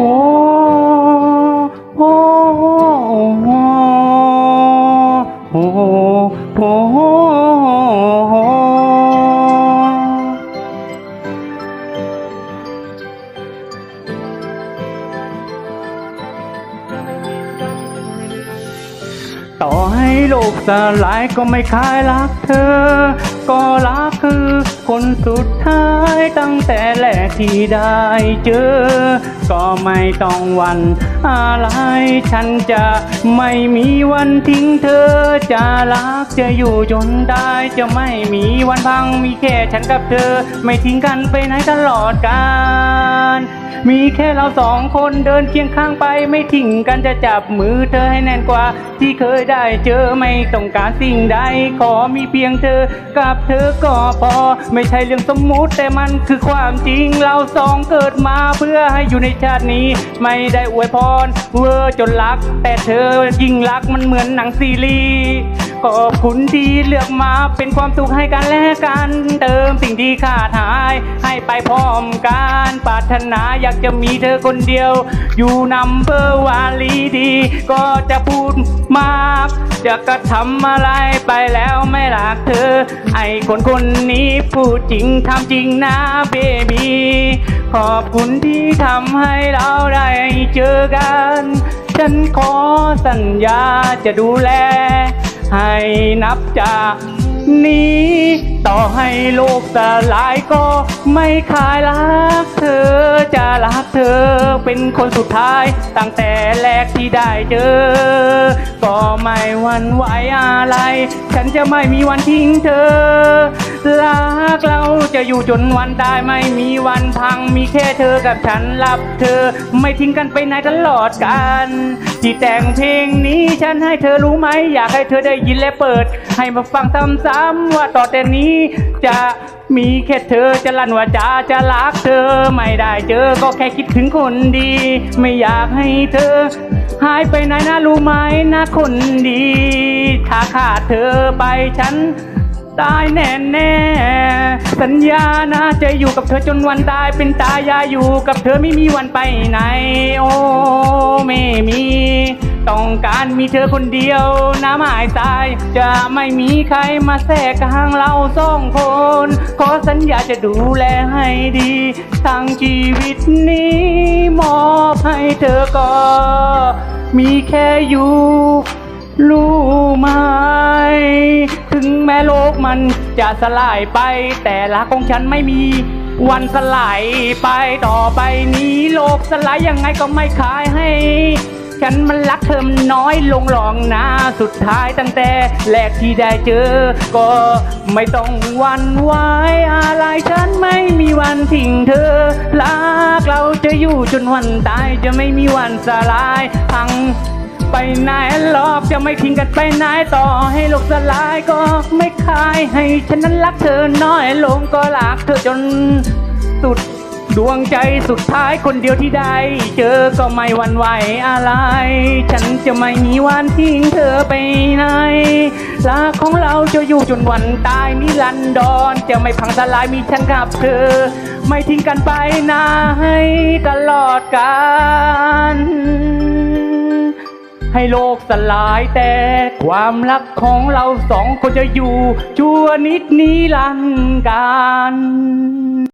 ต่อให้โลกสลายก็ไม่คลายรักเธอ ก็รักคือ คนสุดท้ายตั้งแต่แรกที่ได้เจอ ก็ไม่ต้องวันอะไรฉันจะไม่มีวันทิ้งเธอ จะรักจะอยู่จนได้จะไม่มีวันพังมีแค่ฉันกับเธอ ไม่ทิ้งกันไปไหนตลอดกาลมีแค่เราสองคนเดินเคียงข้างไปไม่ทิ้งกันจะจับมือเธอให้แน่นกว่า ที่เคยได้เจอไม่ต้องการสิ่งใดขอมีเพียงเธอกับเธอก็พอไม่ใช่เรื่องสมมุติแต่มันคือความจริงเราสองเกิดมาเพื่อให้อยู่ในชาตินี้ ไม่ได้อวยพรเวอร์จนรัก แต่เธอยิ่งรักมันเหมือนหนังซีรีส์ ขอบคุณที่เลือกมาเป็นความสุขให้กันและกัน เติมสิ่งที่ขาดหาย ให้ไปพร้อมกันปรารถนาอยากจะมีเธอคนเดียว อยู่นำเบอร์วาลีดี ก็จะพูดมากจะกระทำอะไรไปแล้วไม่รักเธอ ไอคนคนนี้พูดจริงทำจริงนะเบบีขอบคุณที่ทำให้เราได้เจอกัน ฉันขอสัญญาจะดูแล ให้นับจากนี้ ต่อให้โลกสลายก็ไม่คายรักเธอ จะรักเธอเป็นคนสุดท้าย ตั้งแต่แรกที่ได้เจอ ก็ไม่หวันไหวอะไร ฉันจะไม่มีวันทิ้งเธอรักเราจะอยู่จนวันตายไม่มีวันพังมีแค่เธอกับฉันรับเธอไม่ทิ้งกันไปไหนตลอดกันที่แต่งเพลงนี้ฉันให้เธอรู้ไหม อยากให้เธอได้ยินและเปิด ให้มาฟังซ้ำๆว่าต่อแต่นี้จะมีแค่เธอจะลั่นว่าจะจะรักเธอไม่ได้เจอก็แค่คิดถึงคนดี ไม่อยากให้เธอ หายไปไหนนะรู้ไหมนะคนดี ถ้าขาดเธอไปฉัน ตายแน่แน่สัญญานะจะอยู่กับเธอจนวันตายเป็นตายายอยู่กับเธอไม่มีวันไปไหน โอ้ไม่มี ต้องการมีเธอคนเดียวน้ำหายตาย จะไม่มีใครมาแทรกกลางเราสองคน ขอสัญญาจะดูแลให้ดีทั้งชีวิตนี้มอบให้เธอก็ มีแค่อยู่รู้ไหมถึ งแม้โลกมันจะสลายไป แต่รักของฉันไม่มีวันสลายไปต่อไปนี้โลกสลายยังไงก็ไม่ขายให้ ฉันมันรักเธอมันน้อยลงหรอกนะสุดท้ายตั้งแต่แรกที่ได้เจอ ก็ไม่ต้องหวันไหวอะไรฉันไม่มีวันทิ้งเธอรักเราจะอยู่จนวันตายจะไม่มีวันสลายพัง ไปไหนหรอกจะไม่ทิ้งกันไปไหนต่อให้โลกสลายก็ไม่คายให้ฉันนั้นรักเธอน้อยลงก็รักเธอจนสุดดวงใจสุดท้ายคนเดียวที่ได้ เจอก็ไม่หวันไหวอะไร ฉันจะไม่มีวันทิ้งเธอไปไหนรักของเราจะอยู่จนวันตายนิรันดรจะไม่พังทลายมีฉันกับเธอ ไม่ทิ้งกันไปไหนตลอดกาล ให้โลกสลายแต่ ความรักของเราสองคนจะอยู่ ชั่วนิดนิรันดร์การ